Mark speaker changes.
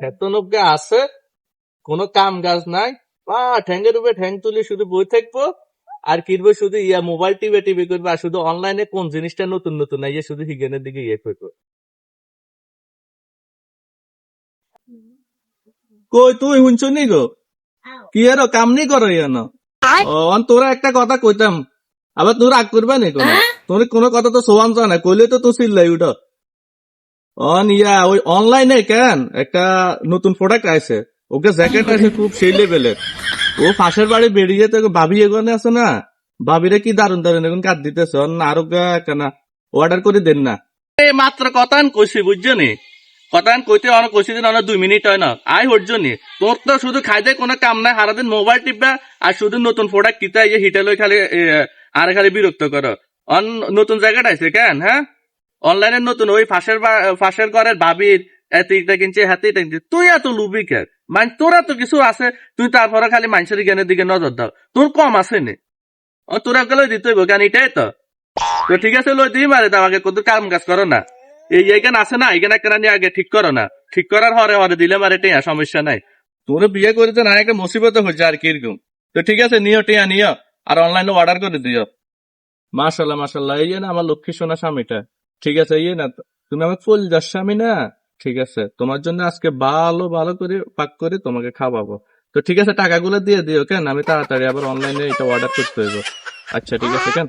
Speaker 1: বেতনজ্ঞ আছে কোনো কাম কাজ নাই। বা ঠ্যাঙ্গের উপরে ঠ্যাং তুলে শুধু বই থাকব আর কিনবো শুধু ইয়া মোবাইল টিভি টিভি করব আর শুধু অনলাইনে কোন জিনিসটা নতুন নতুন আইয়ে শুধু হিগেনের দিকে ইয়ে করব। কই তুই শুনছ নি গো? কি আর কাম নি করো ইয়ান? ও অন তোরা একটা কথা কইতাম আবার তোর রাগ করবে নি কোনো? তোর কোনো কথা তো সোয়ান না কইলে তো তো চিল্লাই উঠো। অন ইয়া ওই অনলাইনে কেন? একটা নতুন প্রোডাক্ট আছে ওকে জ্যাকেট আছে খুব সেই লেভেলের ও পাশের বাড়ি বেরিয়ে তো ভাবি এখানে আছে না। ভাবিরে কি দারুণ দারুণ এখন কাট দিতেছে। আরও কেনা? অর্ডার করে দেন না। এই মাত্র কথান কইছি বুঝছ নি কথান কইতে অনেক কইছি দিন অনেক দুই মিনিট হয় না। আই হরছো নি তোর তো শুধু খাইতে কোনো কাম নাই, সারাদিন মোবাইল টিপবা আর শুধু নতুন প্রোডাক্ট কিতা হিটে লই খালি আর খালি বিরক্ত করো। অন, নতুন জায়গাটা আছে কেন হ্যাঁ? অনলাইনে নতুন, ওই ফাঁসের ফাঁসের ঘরের ভাবির এত ইটা কিনছে হাতে ইটা কিনছে। তুই এত লুবি তোর এত কিছু আছে, তুই তারপরে খালি মানুষের জ্ঞানের দিকে নজর দাও। তোর কম আছে নি। ও, তোরা গেলে দিতে হইব কেন? এটাই তো। তো ঠিক আছে, লই দিই, মারে কত কাম কাজ করো না। এই, এইখানে আছে না, এইখানে একটা নিয়ে আগে ঠিক করো না। ঠিক করার হরে হরে দিলে মারে টেয়া, সমস্যা নাই। তোর বিয়ে করেছে না একটা মুসিবত হয়েছে আর কীরকম। তো ঠিক আছে, নিও, টেয়া, নিও। আর অনলাইনে অর্ডার করে দিও। মাশাল্লাহ মাশাল্লাহ, এই যে আমার লক্ষ্মী সোনা স্বামীটা। ঠিক আছে ইয়ে না, তুমি আমার ফুল যার স্বামী না? ঠিক আছে, তোমার জন্য আজকে ভালো ভালো করে পাক করে তোমাকে খাওয়াবো। তো ঠিক আছে, টাকাগুলো দিয়ে দিও, কেন? আমি তাড়াতাড়ি আবার অনলাইনে এটা অর্ডার করতে হইব। আচ্ছা ঠিক আছে, কেন?